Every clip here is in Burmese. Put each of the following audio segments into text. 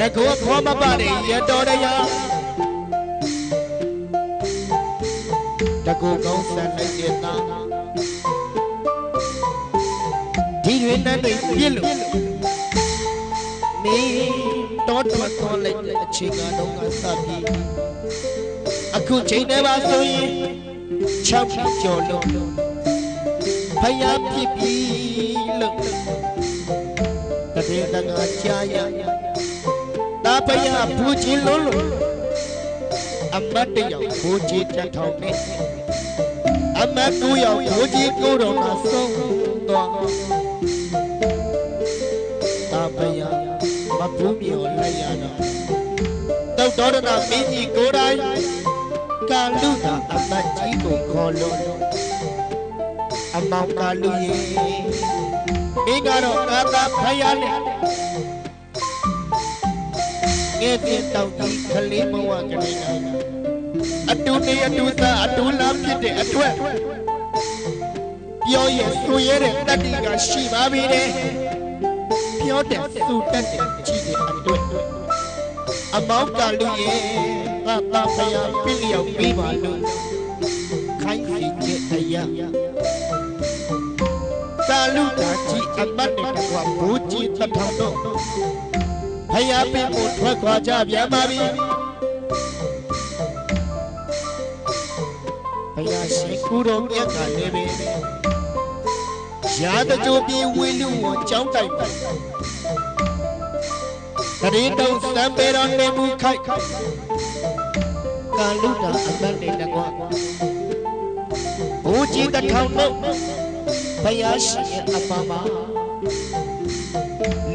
ငကောဖောမပတဲ့ရတော်တရားတကူကောင်းဆန်လိုက်တဲ့သားဒီတွင်နဲ့ပြည့်လို့မင်းတော်ထွက်သွားလိုက်တဲ့အချိန်ကတော့ကစပြီးအခုချိန်တည်းပါဆိုရင်၆ဖြစ်ကျော်လို့ဖယားဖြစ်ပြီလို့တပည့်တကားကြားရ တာဖယားဘူးချင်းလုံးလို့အမတ်တယောက်ဘူးချင်းတက်ထောင်နေအမတ်ကိုယောက်ဘူးချင်းကိုတော်မှာဆုံးသွားတာဖယားမဖူးမြော်လိုက်ရတော့တောက်တော်ရနာမင်းကြီးကိုယ်တိုင်ကာလူသာအမတ်ကြီးကိုခေါ်လို့အမောင်ကာလူရေမင်းကတော့ကာသာဖယားနဲ့ ငယ်တင်တောက်ကြီးခလေးမဝကလေးနာအတူနေအတူသားအတူလားဖြစ်တဲ့အထွက်ပြောရဆိုရတဲ့တတိကရှိပါပြီတဲ့ပြောတဲ့စူတက်တဲ့ကြီးတဲ့အတွေ့အမောင်ကာလူရေကာသာဖယားပြလျောက်ပြီးပါလို့ခိုင်းစီချက်အရာကာလူတာကြီးအမတ်နဲ့တကွာဘူကြီးတထောင်တော့ ဖယားပင်ကိုထွက်ခွာကြပြန်ပါပြီဖယားရှိကူတော်မြတ်ကလည်းပဲရာတကြိုပြေဝေလူဝကြောင်းတိုက်ပါတရင်တုံစံပေတော်နေမှုခိုက်ကာလူတာအမတ်နဲ့တကွာဘူကြီးတထောင်တော့ဘုရားရှင်ရဲ့အပမ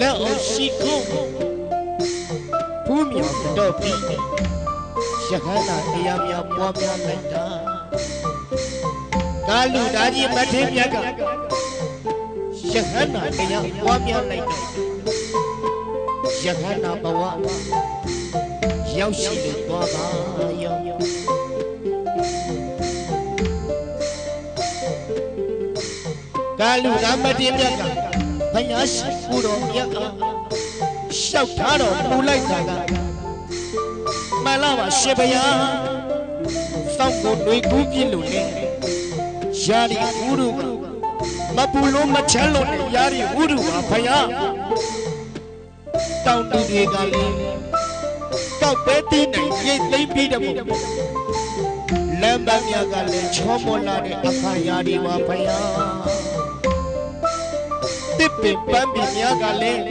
လက်အောင်ရှိကိုဘု မြောင်တော့ပြီးရဟန္တာတရားများပွားများလိုက်တာကာလူဒါကြီးမထေမြတ်ကရဟန္တာတရားပွားများလိုက်တာရဟန္တာဘဝရောက်ရှိလို့သွားပါရောကာလူကမတိမြတ်ကဘုရားရှိခိုးတော်မြတ်အား ရှောက်ထားတော်မူလိုက်တာကမှန်လားပါရှင်ဘုရားစောင့်ကိုတွေးကူးပြလို့လေယာရီဥရုကမပူလို့မချမ်းလို့လေယာရီဥရုပါဘုရားတောင်းတူတွေကလည်းကောက်ပဲတီးနိုင်ရိတ်သိမ့်ပြီးတယ်မို့လမ်းပန်းများကလည်းချောမောလာတဲ့အခါယာရီပါဘုရားတစ်ပင်ပန်းပင်များကလည်း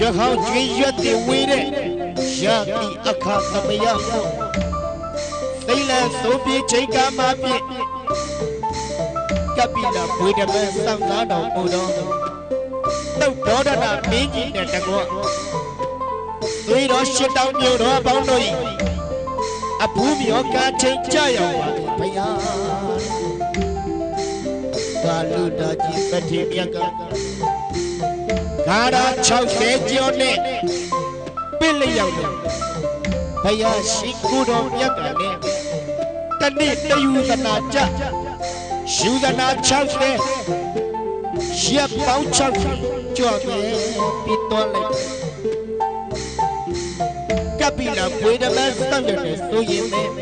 ရဟောင်းကျွေးရွက်တွေဝေးတဲ့ရာတိအခါသမယဖို့သိလန်သိုးပြေချိန်ကမှပြည့်ကပိလဘွေတမန်စောင့်သားတော်မူတော်တုတ်တော်ဒနာမင်းကြီးတဲ့တကောသွေးတော်ရှစ်တောင်မြို့တော်ပေါင်းတို့၏အဖူးမြောကချိန်ကြရောက်ပါဘုရားကာလူတာကြီးပတိမြတ်က ဂါရာ60ကျော်နဲ့ပြစ်လျောက်တယ်ဘုရားရှိခိုးတော်မြတ်ကလည်းတနေ့တယူသနာကြယူသနာ60ရပ်ပေါင်း60ကျော်တယ်ပြီးတော့လိုက်ကပိလဘွေဓမ္မစံတယ်ဆိုရင်လည်း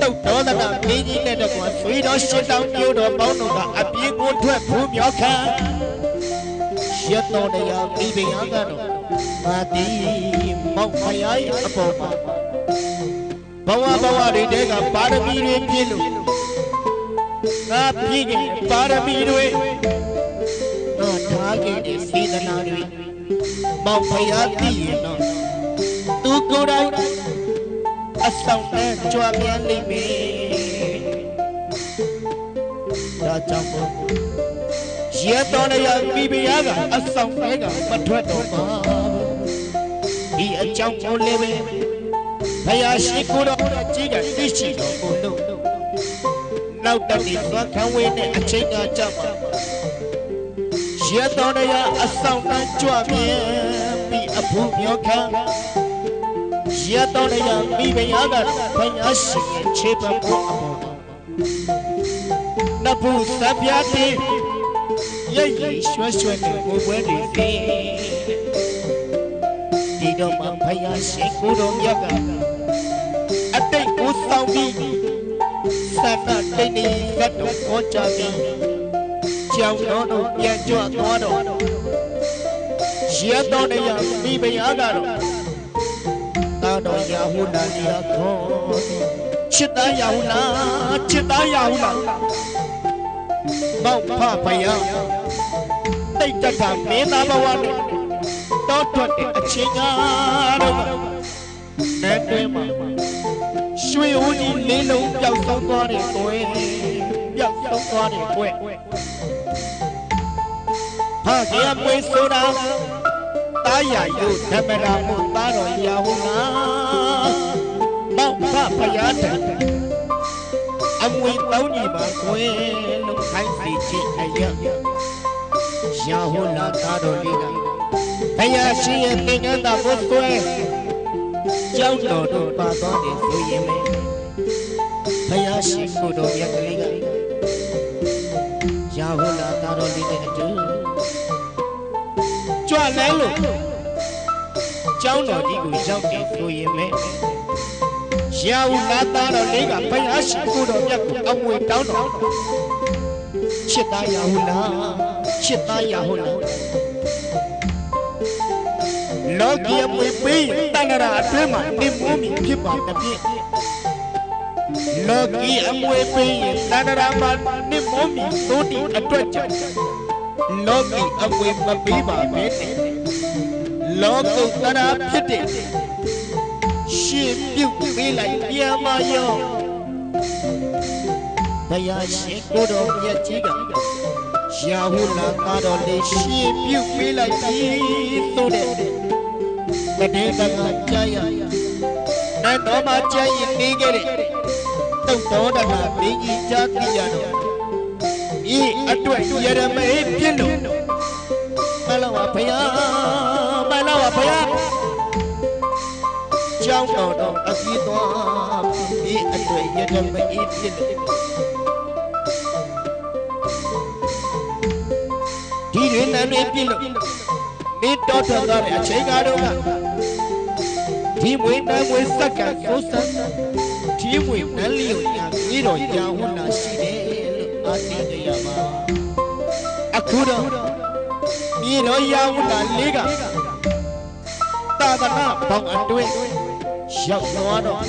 တုတ်တော်သနာမင်းကြီးနဲ့တကွာဆွေတော်ရှစ်တောင်ပြိုးတော်ပေါင်းတို့ကအပြေကိုထွက်ဘူးမြောက်ခံ ရတ်တော်တရားမိဘရားကတော့မာတိမောက်ဖယားအပေါ်မှာဘဝဘဝတွေတဲကပါ ရမီတွေပြည့်လို့ငါပြည့်တဲ့ပါရမီတွေငါထားခဲ့တဲ့စေတနာတွေမောက်ဖယားသိရင်တော့သူကိုယ်တိုင်အဆောင်နဲ့ကြွားမြန်းလိမ့်မယ်ဒါကြောင့်မို့ရဲတော်ရမိဖုရားကအဆောင်နဲ့ကမထွက်တော့ပါဒီအကြောင်းကိုလည်းပဲဘုရားရှိခိုးတော်ကြီးကသိရှိတော်မူလို့နောက်တည်းသွားခံဝေးတဲ့အချိန်ကကြောက်ပါရဲတော်ရအဆောင်နဲ့ကြွားမြန်းပြီးအဖို့မြောခံရတော်ရမိဘရားကဘုရားရှင်ရဲ့ခြေပဖို့အပေါ်နဘူးစပြားတိ ရိတ်ရိတ်ရွှဲရွှဲနဲ့ဘိုးပွဲတွေစီဖယားရှင်ကိုတော်မြတ်ကအတိတ်ကိုဆောင်ပြီးသတ္တတိတ်နေသတ်တော်ဟောကြားပြီးကြောင်တော်တို့ပြန်ကြွသွားတော့ရတော်နေရမိဖယားကတော့တာတော်ရာဟုနာလျာခေါ်ချစ်သားရာဟုနာချစ်သားရာဟုနာမောက်ဖဖယား တိတ်တက်ကမင်းသားဘဝနဲ့တောထွက်တဲ့အချိန်ကတော့နဲ့တွင်မှာရွှေဦးကြီးလေးလုံးပျောက်ဆုံးသွားတဲ့ကိုယ်ပျောက်ဆုံးသွားတဲ့ကိုယ်ဟာကေအပွေဆိုတာတာယာယုဓမ္မရာမှုသားတော်ရာဟုနာမောက်ဖဖယားတဲ့အမွေတောင်းကြီးပါကိုယ်လို့ခိုင်းစီခြင်းအရာ ရာဟုနာသားတော်လေးကဘုရားရှင်ရဲ့သင်္ကန်းသာဘုဆွဲကြောက်တော်တို့ပါသွားတယ်ဆိုရင်လေဘုရားရှင်ကိုတော်မြတ်ကလေးကရာဟုနာသားတော်လေးနဲ့အတူကြွလဲလို့ကျောင်းတော်ကြီးကိုရောက်တယ်ဆိုရင်လေရာဟုနာသားတော်လေးကဘုရားရှင်ကိုတော်မြတ်ကိုအမွေတောင်းတော် ချစ်သားရာဟုနာချစ်သားရာဟုနာလောကီအမွေပေးရင်တဏ္ဍရာအတွင်းမှာနေမိုးမီဖြစ်ပါတပြည့်လောကီအမွေပေးရင်တဏ္ဍရာမှာနေမိုးမီသို့တီအတွက်ကြောင့်လောကီအမွေမပေးပါပဲနဲ့လောကုတ္တရာဖြစ်တဲ့ရှင်ပြုတ်ပေးလိုက်ပြန်မရော ဘုရားရှင်ကိုတော်မြတ်ကြီးကရာဟုလာကားတော်လေးရှင်ပြုတ်ပေးလိုက်ပြီဆိုတဲ့တတိကကကြားရနတ်တော်မှာကြားရင်နေခဲ့တဲ့တုတ်တော်တနာဘင်းကြီးကြားသိရတော့ဤအတွက်ရရမေပြည့်လို့မလောပါဘုရားမလောပါဘုရားကြောင်းတော်တော်အပြီးသွားဤအတွက်ရရမေပြည့်လို့ ဒီရင်းနာနေပြည့်လို့နေတော်တော်သွားတဲ့အချိန်ကားတော့ကဒီမွေးနှမွေးစက္ကန့်ကိုစံဒီမွေးနလီကိုညာပြီးတော့ကြာဝနာရှိတယ်လို့အားသိကြရပါအခုတော့မြေတော်ရာဝနာလေးကသာသနာပေါင်းအတွင်းရောက်သွားတော့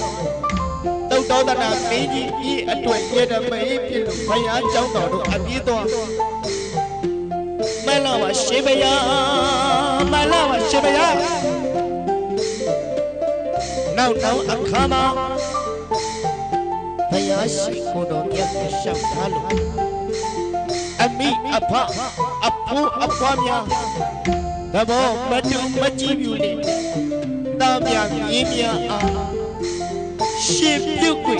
တုတ်တော်တနာမင်းကြီးဤအတွက်ရတဲ့မေးဖြစ်လို့ဘုရားကျောင်းတော်တို့အပြေးသွားမ လာပါရှင်ဘုရားမလာပါရှင်ဘုရားနောက်နောက်အခါမှာဘုရားရှိခိုးတော်မြတ်ကိုရှောက်ထားလို့အမိအဖအဖိုးအဖွားများသဘောမတူမကြည့်ဘူးလေတာမြမြင်းများအားရှင်ပြုတ်ကွ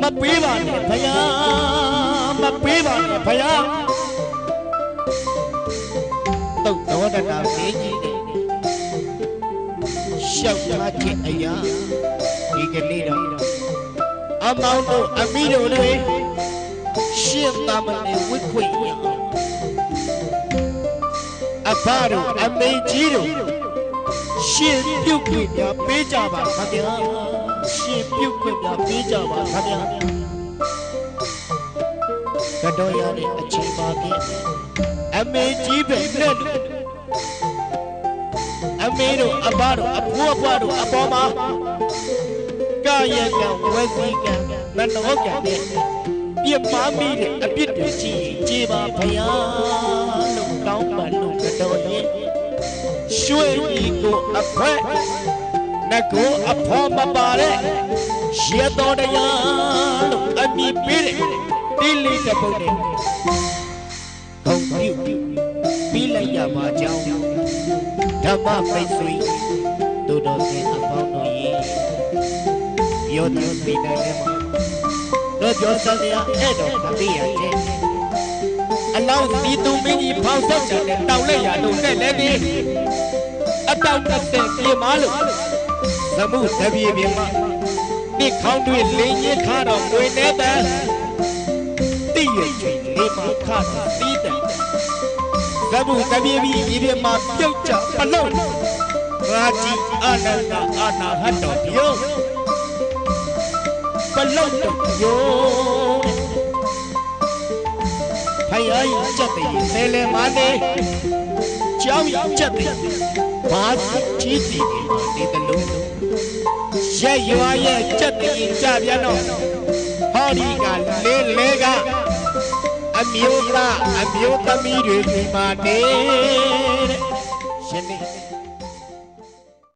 မပေးပါနဲ့ဘုရားမပေးပါနဲ့ဘုရား တုတ်တော်တနာမင်းကြီးနဲ့ရှောက်ထားခြင်းအရာဒီကနေ့တော့အမောင်တို့အမိတို့တွေရှင်းသမနဲ့ဝိခွင့်ရအဖတို့အမေကြီးတို့ရှင်းပြုတ်ခွင့်များပေးကြပါခင်ဗျာရှင်းပြုတ်ခွင့်များပေးကြပါခင်ဗျာကတော်ရတဲ့အချိန်ပါဖြင့်အမေကြီးပဲနဲ့လို့အ မေတို့အဘတို့အဖိုးအဖွားတို့အပေါ်မှာကာယကံဝစီကံမနောကံနဲ့ပြစ်မှားမိတဲ့အပြစ်တွေကြီးကြေပါဖယားလို့တောင်းပန်လို့တော်ရဲ့ရွှေကြီးကိုအဖက်နကိုအဖော်မပါတဲ့ရေတော်တရားလို့အမိပေးတဲ့တိလေးတပုတ်နဲ့ဂုံပြုပြီးလိုက်ရပါကြောင်း ဓမ္မပိတ်ဆွေတို့တော်စင်အပေါင်းတို့ရဲ့ပြောတဲ့မိနိုင်တဲ့မှာတော့ပြောစရာအဲ့တော့မသိရတဲ့အလောင်းဒီသူမင်းကြီးဖောက်ဆက်ကြတဲ့တောင်လက်ရတို့နဲ့လည်းဒီအတောင်တက်တဲ့ပြေမားလို့သမှုတပြေပြေမှာဒီခေါင်းတွေလင်းရင်ခါတော့ဝင်နေတဲ့တိရချင်းလေးမှာခါသီးတ ယ်သမှုတပြေပြေဒီပြေမှာပြုတ်ကြပလုံးငါကြည်အာနန္ဒအာနာဟတ်တော်ပြုံးပ မနေကြောင်းကြီးကြက်တဲ့ဘာကြီးစီနေပါနေတလုံးရက်ရွာရဲ့ကြက်တဲ့ကြပြန်တော့ဟောဒီကလေးလေးကအမျိုးသားအမျိုးသမီးတွေဒီမှာနေတဲ့ယနေ့